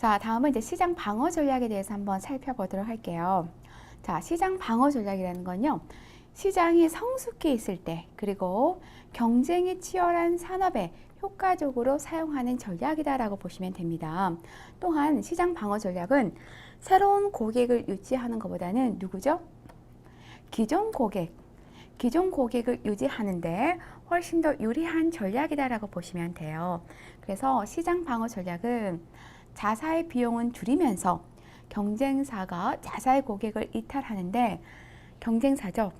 자, 다음은 이제 시장 방어 전략에 대해서 한번 살펴보도록 할게요. 자, 시장 방어 전략이라는 건요. 시장이 성숙해 있을 때, 그리고 경쟁이 치열한 산업에 효과적으로 사용하는 전략이다라고 보시면 됩니다. 또한 시장 방어 전략은 새로운 고객을 유치하는 것보다는 누구죠? 기존 고객, 기존 고객을 유지하는데 훨씬 더 유리한 전략이다라고 보시면 돼요. 그래서 시장 방어 전략은 자사의 비용은 줄이면서 경쟁사가 자사의 고객을 이탈하는데 경쟁사죠.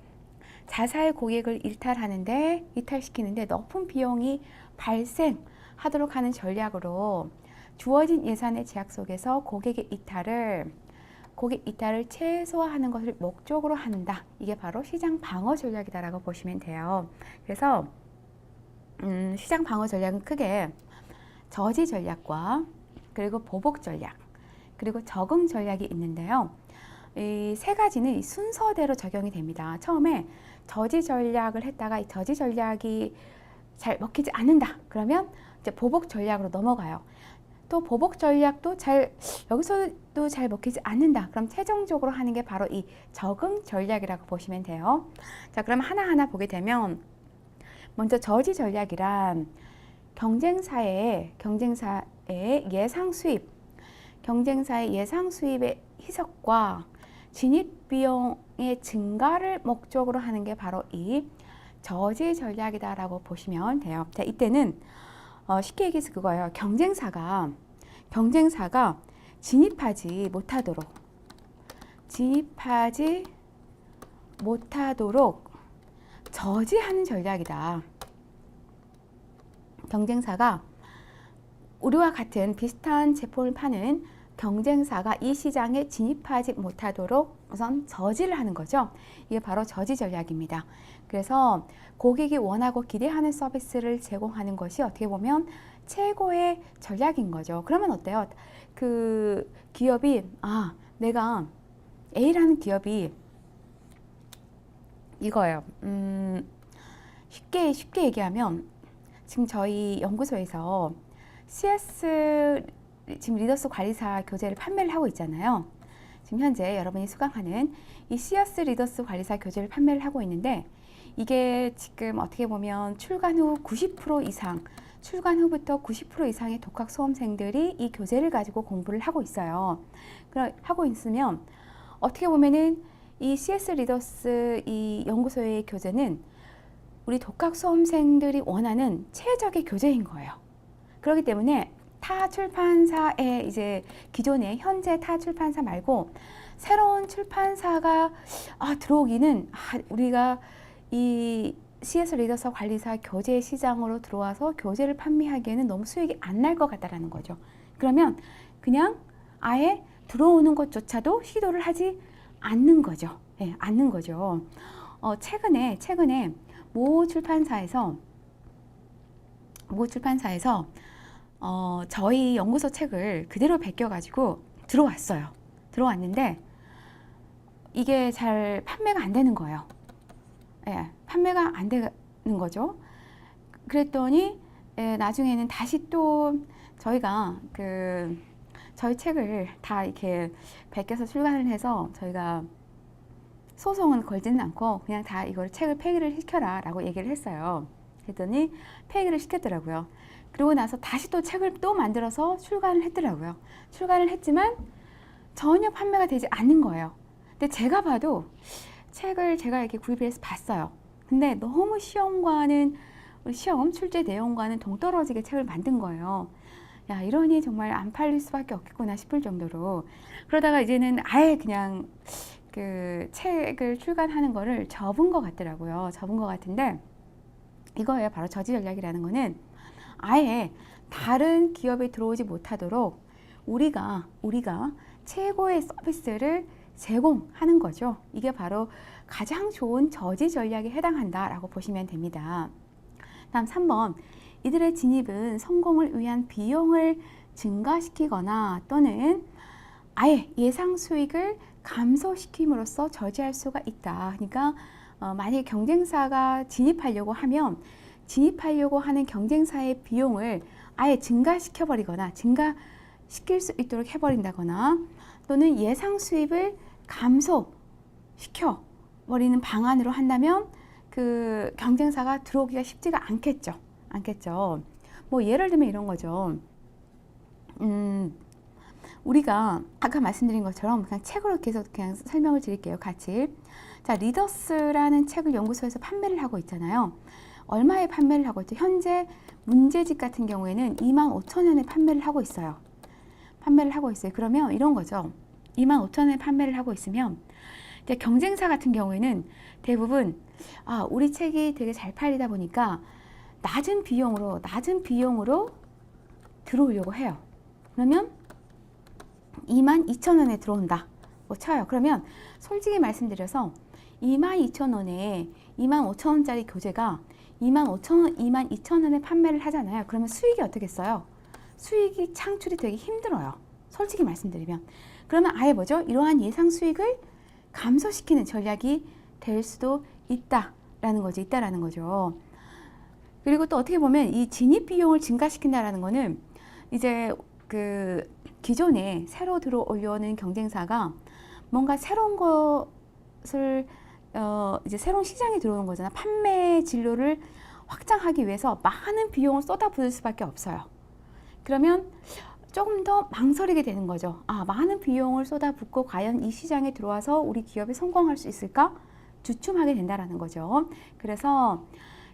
자사의 고객을 이탈하는데 이탈시키는데 높은 비용이 발생하도록 하는 전략으로 주어진 예산의 제약 속에서 고객의 이탈을 고객 이탈을 최소화하는 것을 목적으로 한다. 이게 바로 시장 방어 전략이다라고 보시면 돼요. 그래서 음, 시장 방어 전략은 크게 저지 전략과 그리고 보복 전략 그리고 적응 전략이 있는데요. 이 세 가지는 이 순서대로 적용이 됩니다. 처음에 저지 전략을 했다가 이 저지 전략이 잘 먹히지 않는다. 그러면 이제 보복 전략으로 넘어가요. 또 보복 전략도 잘 여기서도 잘 먹히지 않는다. 그럼 최종적으로 하는 게 바로 이 적응 전략이라고 보시면 돼요. 자, 그럼 하나하나 보게 되면 먼저 저지 전략이란 경쟁사의 경쟁사의 예상 수입, 경쟁사의 예상 수입의 희석과 진입 비용의 증가를 목적으로 하는 게 바로 이 저지 전략이다라고 보시면 돼요. 자, 이때는 어, 쉽게 얘기해서 그거예요. 경쟁사가 경쟁사가 진입하지 못하도록 진입하지 못하도록 저지하는 전략이다. 경쟁사가 우리와 같은 비슷한 제품을 파는 경쟁사가 이 시장에 진입하지 못하도록 우선 저지를 하는 거죠. 이게 바로 저지 전략입니다. 그래서 고객이 원하고 기대하는 서비스를 제공하는 것이 어떻게 보면 최고의 전략인 거죠. 그러면 어때요? 그 기업이 아 내가 A라는 기업이 이거예요. 음, 쉽게 쉽게 얘기하면 지금 저희 연구소에서 CS 지금 리더스 관리사 교재를 판매를 하고 있잖아요. 지금 현재 여러분이 수강하는 이 CS 리더스 관리사 교재를 판매를 하고 있는데 이게 지금 어떻게 보면 출간 후 90% 이상, 출간 후부터 90% 이상의 독학 수험생들이 이 교재를 가지고 공부를 하고 있어요. 그럼 하고 있으면 어떻게 보면은 이 CS 리더스 이 연구소의 교재는 우리 독학 수험생들이 원하는 최적의 교재인 거예요. 그렇기 때문에 타 출판사의 이제 기존의 현재 타 출판사 말고 새로운 출판사가 아, 들어오기는 아, 우리가 이 CS 리더서 관리사 교재 시장으로 들어와서 교재를 판매하기에는 너무 수익이 안 날 것 같다라는 거죠. 그러면 그냥 아예 들어오는 것조차도 시도를 하지 않는 거죠. 예, 않는 거죠. 어, 최근에 최근에 모 출판사에서 모 출판사에서 어, 저희 연구소 책을 그대로 베껴가지고 들어왔어요. 들어왔는데 이게 잘 판매가 안 되는 거예요. 예, 판매가 안 되는 거죠. 그랬더니 예, 나중에는 다시 또 저희가 그 저희 책을 다 이렇게 베껴서 출간을 해서 저희가 소송은 걸지는 않고 그냥 다 이걸 책을 폐기를 시켜라 라고 얘기를 했어요. 그랬더니 폐기를 시켰더라고요. 그리고 나서 다시 또 책을 또 만들어서 출간을 했더라고요. 출간을 했지만 전혀 판매가 되지 않는 거예요. 근데 제가 봐도 책을 제가 이렇게 구입해서 봤어요. 근데 너무 시험과는 시험 출제 내용과는 동떨어지게 책을 만든 거예요. 야 이러니 정말 안 팔릴 수밖에 없겠구나 싶을 정도로 그러다가 이제는 아예 그냥 그 책을 출간하는 거를 접은 것 같더라고요. 접은 것 같은데 이거예요. 바로 저지 전략이라는 거는 아예 다른 기업에 들어오지 못하도록 우리가 우리가 최고의 서비스를 제공하는 거죠. 이게 바로 가장 좋은 저지 전략에 해당한다라고 보시면 됩니다. 다음 3번 이들의 진입은 성공을 위한 비용을 증가시키거나 또는 아예 예상 수익을 감소시킴으로써 저지할 수가 있다. 그러니까 어, 만약에 경쟁사가 진입하려고 하면 진입하려고 하는 경쟁사의 비용을 아예 증가시켜 버리거나 시킬 수 있도록 해 버린다거나 또는 예상 수입을 감소시켜 버리는 방안으로 한다면 그 경쟁사가 들어오기가 쉽지가 않겠죠. 않겠죠. 뭐 예를 들면 이런 거죠. 음, 우리가 아까 말씀드린 것처럼 그냥 책으로 계속 그냥 설명을 드릴게요. 같이. 자, 리더스라는 책을 연구소에서 판매를 하고 있잖아요. 얼마에 판매를 하고 있죠? 현재 문제집 같은 경우에는 2만 5천 원에 판매를 하고 있어요. 판매를 하고 있어요. 그러면 이런 거죠. 2만 5천 원에 판매를 하고 있으면 이제 경쟁사 같은 경우에는 대부분 아, 우리 책이 되게 잘 팔리다 보니까 낮은 비용으로 낮은 비용으로 들어오려고 해요. 그러면 2만 2천 원에 들어온다. 뭐 쳐요. 그러면 솔직히 말씀드려서 2만 2천 원에 2만 5천 원짜리 교재가 2만 5천 원, 2만 2천 원에 판매를 하잖아요. 그러면 수익이 어떻겠어요? 수익이 창출이 되기 힘들어요. 솔직히 말씀드리면. 그러면 아예 뭐죠? 이러한 예상 수익을 감소시키는 전략이 될 수도 있다라는 거죠. 있다라는 거죠. 그리고 또 어떻게 보면 이 진입 비용을 증가시킨다라는 거는 이제 그 기존에 새로 들어오려는 경쟁사가 뭔가 새로운 것을 어 이제 새로운 시장에 들어오는 거잖아. 판매 진로를 확장하기 위해서 많은 비용을 쏟아부을 수밖에 없어요. 그러면 조금 더 망설이게 되는 거죠. 아, 많은 비용을 쏟아붓고 과연 이 시장에 들어와서 우리 기업이 성공할 수 있을까? 주춤하게 된다라는 거죠. 그래서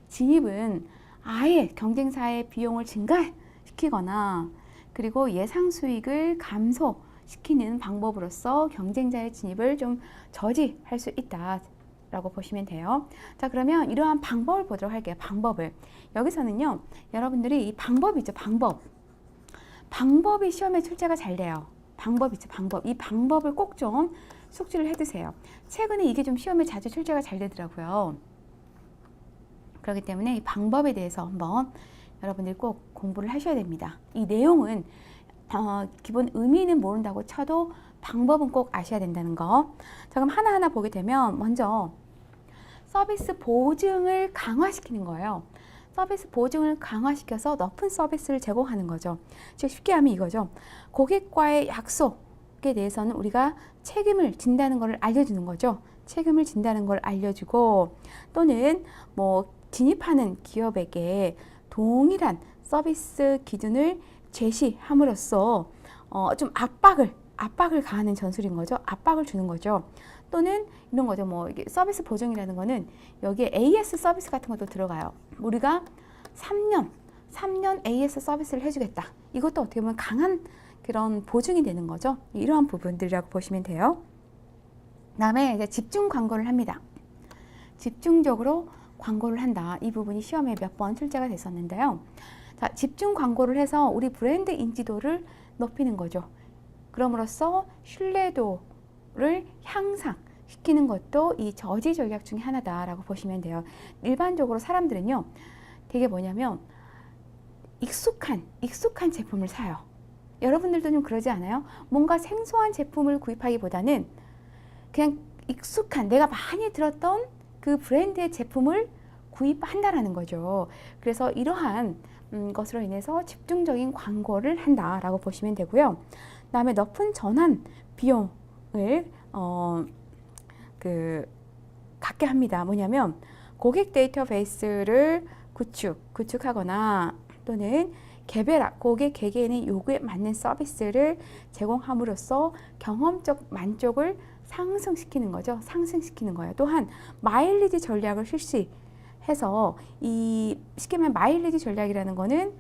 진입은 아예 경쟁사의 비용을 증가시키거나 그리고 예상 수익을 감소시키는 방법으로서 경쟁자의 진입을 좀 저지할 수 있다 라고 보시면 돼요. 자, 그러면 이러한 방법을 보도록 할게요. 방법을. 여기서는요, 여러분들이 이 방법이 있죠, 방법. 방법이 시험에 출제가 잘 돼요. 방법 있죠, 방법. 이 방법을 꼭 좀 숙지를 해두세요. 최근에 이게 좀 시험에 자주 출제가 잘 되더라고요. 그렇기 때문에 이 방법에 대해서 한번 여러분들이 꼭 공부를 하셔야 됩니다. 이 내용은 어, 기본 의미는 모른다고 쳐도 방법은 꼭 아셔야 된다는 거. 자, 그럼 하나하나 보게 되면 먼저 서비스 보증을 강화시키는 거예요. 서비스 보증을 강화시켜서 높은 서비스를 제공하는 거죠. 즉 쉽게 하면 이거죠. 고객과의 약속에 대해서는 우리가 책임을 진다는 것을 알려주는 거죠. 책임을 진다는 걸 알려주고 또는 뭐 진입하는 기업에게 동일한 서비스 기준을 제시함으로써 어, 좀 압박을 압박을 가하는 전술인 거죠. 압박을 주는 거죠. 또는 이런 거죠. 뭐 이게 서비스 보증이라는 거는 여기에 AS 서비스 같은 것도 들어가요. 우리가 3년 3년 AS 서비스를 해주겠다. 이것도 어떻게 보면 강한 그런 보증이 되는 거죠. 이러한 부분들이라고 보시면 돼요. 그다음에 이제 집중 광고를 합니다. 집중적으로 광고를 한다. 이 부분이 시험에 몇 번 출제가 됐었는데요. 자, 집중 광고를 해서 우리 브랜드 인지도를 높이는 거죠. 그럼으로써 신뢰도를 향상 시키는 것도 이 저지 전략 중에 하나다라고 보시면 돼요. 일반적으로 사람들은요, 되게 뭐냐면 익숙한 익숙한 제품을 사요. 여러분들도 좀 그러지 않아요? 뭔가 생소한 제품을 구입하기보다는 그냥 익숙한 내가 많이 들었던 그 브랜드의 제품을 구입한다라는 거죠. 그래서 이러한 음, 것으로 인해서 집중적인 광고를 한다라고 보시면 되고요. 그다음에 높은 전환 비용을 어, 그 갖게 합니다. 뭐냐면 고객 데이터베이스를 구축, 구축하거나 또는 개별화, 고객 개개인의 요구에 맞는 서비스를 제공함으로써 경험적 만족을 상승시키는 거죠. 상승시키는 거예요. 또한 마일리지 전략을 실시 해서 이 쉽게 말하면 마일리지 전략이라는 거는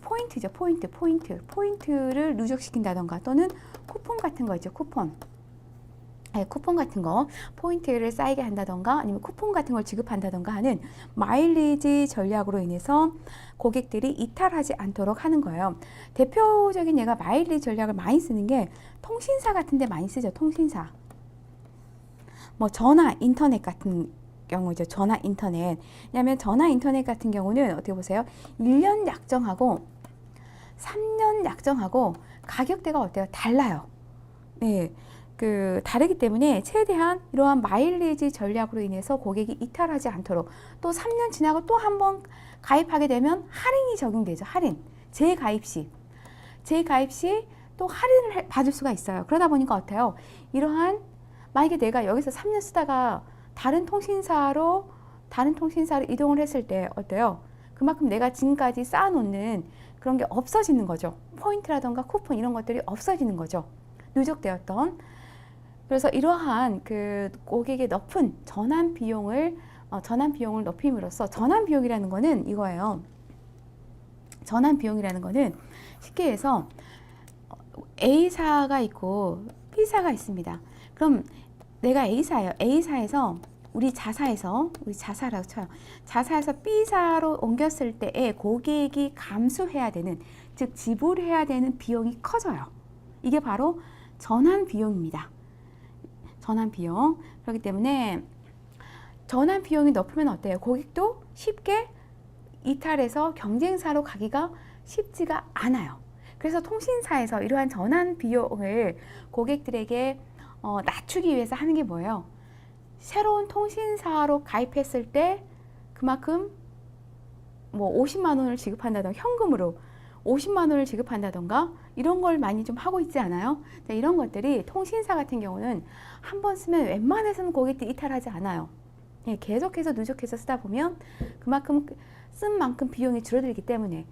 포인트죠. 포인트, 포인트, 포인트를 누적시킨다던가 또는 쿠폰 같은 거 있죠. 쿠폰. 네, 쿠폰 같은 거 포인트를 쌓이게 한다던가 아니면 쿠폰 같은 걸 지급한다던가 하는 마일리지 전략으로 인해서 고객들이 이탈하지 않도록 하는 거예요. 대표적인 예가 마일리지 전략을 많이 쓰는 게 통신사 같은 데 많이 쓰죠. 통신사. 뭐 전화, 인터넷 같은 경우죠. 전화, 인터넷. 왜냐하면 전화, 인터넷 같은 경우는 어떻게 보세요? 1년 약정하고 3년 약정하고 가격대가 어때요? 달라요. 네. 그 다르기 때문에 최대한 이러한 마일리지 전략으로 인해서 고객이 이탈하지 않도록 또 3년 지나고 또 한 번 가입하게 되면 할인이 적용되죠. 할인. 재가입 시. 재가입 시 또 할인을 해- 받을 수가 있어요. 그러다 보니까 어때요? 이러한 만약에 내가 여기서 3년 쓰다가 다른 통신사로 다른 통신사로 이동을 했을 때 어때요? 그만큼 내가 지금까지 쌓아놓는 그런 게 없어지는 거죠. 포인트라던가 쿠폰 이런 것들이 없어지는 거죠. 누적되었던. 그래서 이러한 그 고객의 높은 전환 비용을 어, 전환 비용을 높임으로써 전환 비용이라는 거는 이거예요. 전환 비용이라는 거는 쉽게 해서 어, A사가 있고 B사가 있습니다. 그럼 내가 A사예요. A사에서 우리 자사에서 우리 자사라고 쳐요. 자사에서 B사로 옮겼을 때에 고객이 감수해야 되는 즉 지불해야 되는 비용이 커져요. 이게 바로 전환 비용입니다. 전환 비용. 그렇기 때문에 전환 비용이 높으면 어때요? 고객도 쉽게 이탈해서 경쟁사로 가기가 쉽지가 않아요. 그래서 통신사에서 이러한 전환 비용을 고객들에게 어, 낮추기 위해서 하는 게 뭐예요? 새로운 통신사로 가입했을 때 그만큼 뭐 50만 원을 지급한다던가 현금으로 50만 원을 지급한다던가 이런 걸 많이 좀 하고 있지 않아요? 자, 이런 것들이 통신사 같은 경우는 한 번 쓰면 웬만해서는 고객들이 이탈하지 않아요. 예, 계속해서 누적해서 쓰다 보면 그만큼 쓴 만큼 비용이 줄어들기 때문에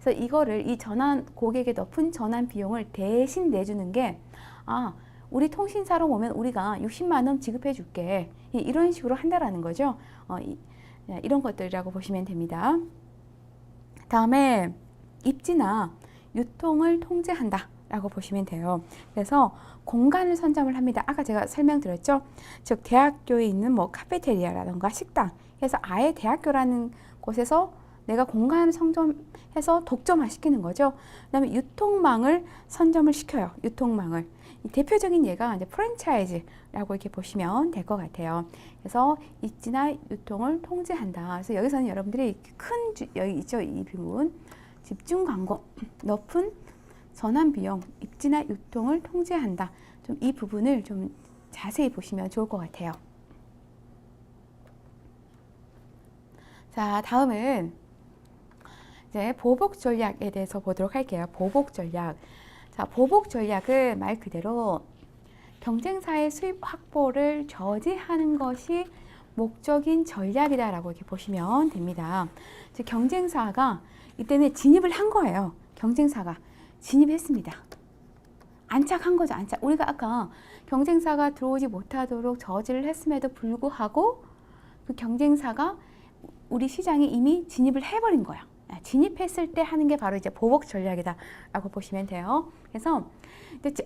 그래서 이거를 이 전환 고객의 높은 전환 비용을 대신 내주는 게 아, 우리 통신사로 오면 우리가 60만 원 지급해 줄게. 예, 이런 식으로 한다라는 거죠. 어, 이, 예, 이런 것들이라고 보시면 됩니다. 다음에 입지나 유통을 통제한다. 라고 보시면 돼요. 그래서 공간을 선점을 합니다. 아까 제가 설명드렸죠. 즉 대학교에 있는 뭐 카페테리아라던가 식당 해서 아예 대학교라는 곳에서 내가 공간을 선점해서 독점화 시키는 거죠. 그다음에 유통망을 선점을 시켜요. 유통망을. 이 대표적인 예가 이제 프랜차이즈라고 이렇게 보시면 될 것 같아요. 그래서 입지나 유통을 통제한다. 그래서 여기서는 여러분들이 큰 주, 여기 있죠 이 부분 집중 광고 높은 전환 비용 입지나 유통을 통제한다. 좀 이 부분을 좀 자세히 보시면 좋을 것 같아요. 자 다음은 이제 보복 전략에 대해서 보도록 할게요. 보복 전략. 자, 보복 전략은 말 그대로 경쟁사의 수입 확보를 저지하는 것이 목적인 전략이다라고 이렇게 보시면 됩니다. 즉 경쟁사가 이때는 진입을 한 거예요. 경쟁사가 진입했습니다. 안착한 거죠. 안착. 우리가 아까 경쟁사가 들어오지 못하도록 저지를 했음에도 불구하고 그 경쟁사가 우리 시장에 이미 진입을 해버린. 아, 진입했을 때 하는 게 바로 이제 보복 전략이다라고 보시면 돼요. 그래서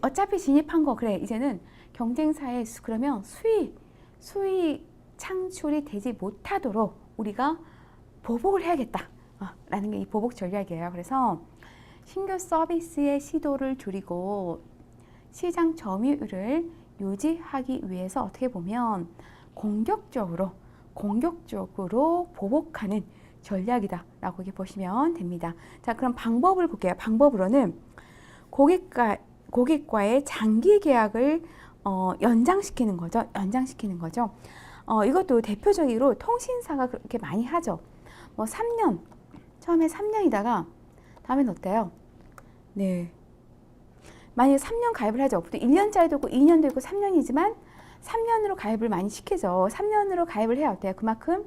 어차피 진입한 거 그래 이제는 경쟁사의 수- 그러면 수익 수익 창출이 되지 못하도록 우리가 보복을 해야겠다라는 게 이 보복 전략이에요. 그래서 신규 서비스의 시도를 줄이고 시장 점유율을 유지하기 위해서 어떻게 보면 공격적으로 공격적으로 보복하는 전략이다라고 이렇게 보시면 됩니다. 자, 그럼 방법을 볼게요. 방법으로는 고객과 고객과의 장기 계약을 어, 연장시키는 거죠. 연장시키는 거죠. 어, 이것도 대표적으로 통신사가 그렇게 많이 하죠. 뭐 3년 처음에 3년이다가 다음엔 어때요? 네. 만약에 3년 가입을 하죠. 보통 1년짜리도 있고 2년도 있고 3년이지만 3년으로 가입을 많이 시키죠. 3년으로 가입을 해야 어때요? 그만큼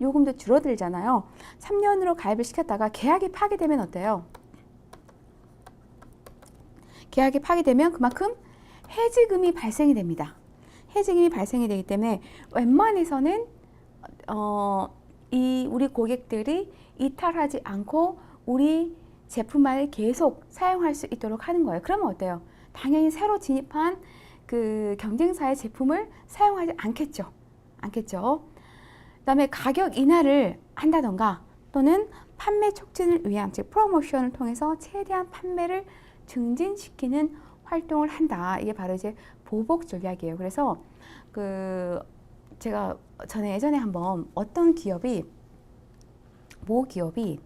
요금도 줄어들잖아요. 3년으로 가입을 시켰다가 계약이 파기되면 어때요? 계약이 파기되면 그만큼 해지금이 발생이 됩니다. 해지금이 발생이 되기 때문에 웬만해서는 어, 이 우리 고객들이 이탈하지 않고 우리 제품만을 계속 사용할 수 있도록 하는 거예요. 그러면 어때요? 당연히 새로 진입한 그 경쟁사의 제품을 사용하지 않겠죠. 않겠죠. 그다음에 가격 인하를 한다던가 또는 판매 촉진을 위한 즉 프로모션을 통해서 최대한 판매를 증진시키는 활동을 한다. 이게 바로 이제 보복 전략이에요. 그래서 그 제가 전에 예전에 한번 어떤 기업이 모 기업이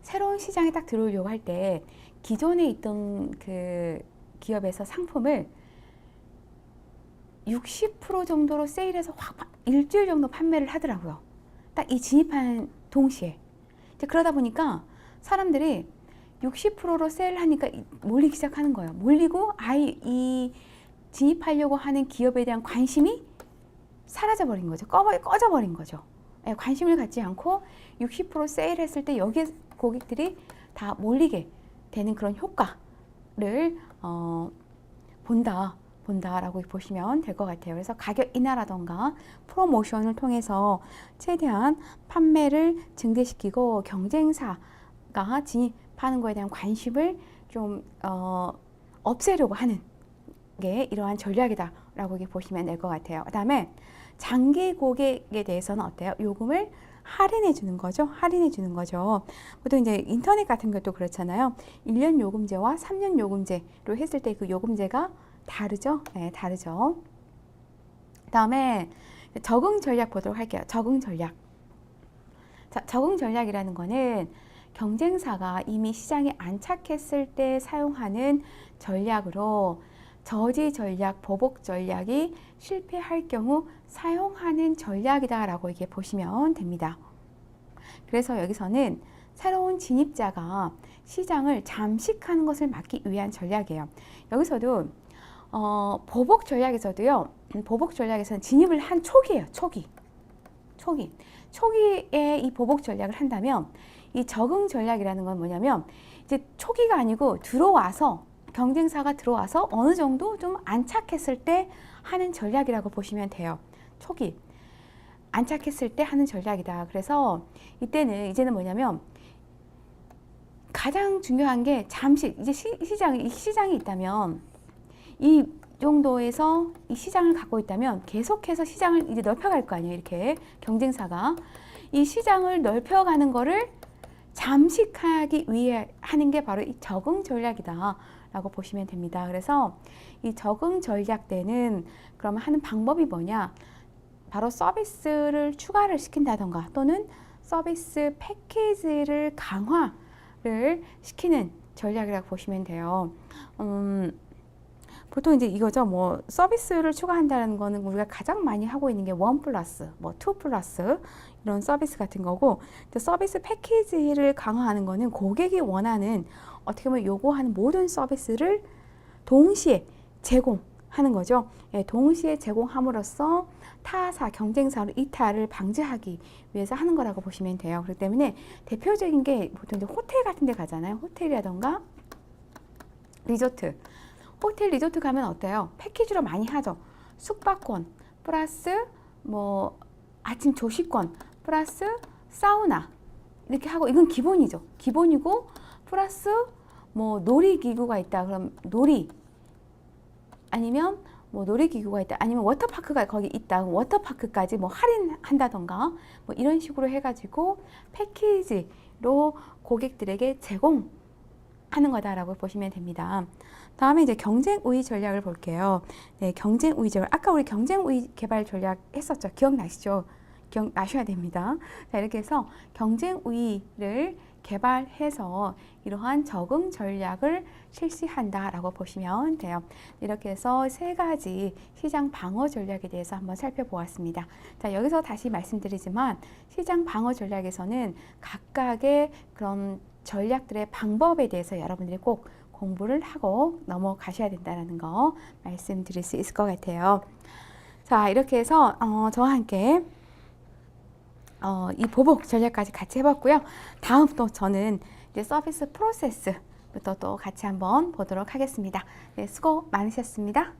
새로운 시장에 딱 들어오려고 할 때 기존에 있던 그 기업에서 상품을 60% 정도로 세일해서 확 파- 일주일 정도 판매를 하더라고요. 딱 이 진입한 동시에. 이제 그러다 보니까 사람들이 60%로 세일하니까 이- 몰리기 시작하는 거예요. 몰리고 아이 이 진입하려고 하는 기업에 대한 관심이 사라져 버린 거죠. 꺼, 꺼져 버린 거죠. 예, 관심을 갖지 않고 60% 세일했을 때 여기에 고객들이 다 몰리게 되는 그런 효과를 어, 본다. 본다라고 보시면 될 것 같아요. 그래서 가격 인하라던가 프로모션을 통해서 최대한 판매를 증대시키고 경쟁사가 진입하는 것에 대한 관심을 좀 어, 없애려고 하는 게 이러한 전략이다라고 보시면 될 것 같아요. 그다음에 장기 고객에 대해서는 어때요? 요금을 할인해 주는 거죠. 할인해 주는 거죠. 보통 이제 인터넷 같은 것도 그렇잖아요. 1년 요금제와 3년 요금제로 했을 때 그 요금제가 다르죠? 네, 다르죠. 그다음에 적응 전략 보도록 할게요. 적응 전략. 자, 적응 전략이라는 거는 경쟁사가 이미 시장에 안착했을 때 사용하는 전략으로 저지 전략, 보복 전략이 실패할 경우 사용하는 전략이다라고 이게 보시면 됩니다. 그래서 여기서는 새로운 진입자가 시장을 잠식하는 것을 막기 위한 전략이에요. 여기서도 어, 보복 전략에서도요. 음, 보복 전략에서는 진입을 한 초기예요. 초기. 초기. 초기에 이 보복 전략을 한다면 이 적응 전략이라는 건 뭐냐면 이제 초기가 아니고 들어와서 경쟁사가 들어와서 어느 정도 좀 안착했을 때 하는 전략이라고 보시면 돼요. 초기. 안착했을 때 하는 전략이다. 그래서 이때는 이제는 뭐냐면 가장 중요한 게 잠시 이제 시, 시장이 이 시장이 있다면 이 정도에서 이 시장을 갖고 있다면 계속해서 시장을 이제 넓혀갈 거 아니에요. 이렇게 경쟁사가 이 시장을 넓혀가는 거를 잠식하기 위해 하는 게 바로 이 적응 전략이다 라고 보시면 됩니다. 그래서 이 적응 전략 때는 그러면 하는 방법이 뭐냐? 바로 서비스를 추가를 시킨다던가 또는 서비스 패키지를 강화를 시키는 전략이라고 보시면 돼요. 음, 보통 이제 이거죠. 뭐 서비스를 추가한다는 거는 우리가 가장 많이 하고 있는 게 원 플러스, 뭐 투 플러스 이런 서비스 같은 거고, 또 서비스 패키지를 강화하는 거는 고객이 원하는 어떻게 보면 요구하는 모든 서비스를 동시에 제공하는 거죠. 예, 동시에 제공함으로써 타사 경쟁사로 이탈을 방지하기 위해서 하는 거라고 보시면 돼요. 그렇기 때문에 대표적인 게 보통 이제 호텔 같은 데 가잖아요. 호텔이라던가 리조트. 호텔 리조트 가면 어때요? 패키지로 많이 하죠. 숙박권 플러스 뭐 아침 조식권 플러스 사우나 이렇게 하고 이건 기본이죠. 기본이고 플러스 뭐 놀이기구가 있다. 그럼 놀이 아니면 뭐 놀이기구가 있다. 아니면 워터파크가 거기 있다. 워터파크까지 뭐 할인한다던가 뭐 이런 식으로 해가지고 패키지로 고객들에게 제공 하는 거다라고 보시면 됩니다. 다음에 이제 경쟁 우위 전략을 볼게요. 네, 경쟁 우위 전략. 아까 우리 경쟁 우위 개발 전략 했었죠. 기억나시죠? 기억나셔야 됩니다. 자, 이렇게 해서 경쟁 우위를 개발해서 이러한 적응 전략을 실시한다라고 보시면 돼요. 이렇게 해서 세 가지 시장 방어 전략에 대해서 한번 살펴보았습니다. 자, 여기서 다시 말씀드리지만 시장 방어 전략에서는 각각의 그런 전략들의 방법에 대해서 여러분들이 꼭 공부를 하고 넘어가셔야 된다는 거 말씀드릴 수 있을 것 같아요. 자, 이렇게 해서 어, 저와 함께 어, 이 보복 전략까지 같이 해봤고요. 다음 또 저는 이제 서비스 프로세스부터 또 같이 한번 보도록 하겠습니다. 네, 수고 많으셨습니다.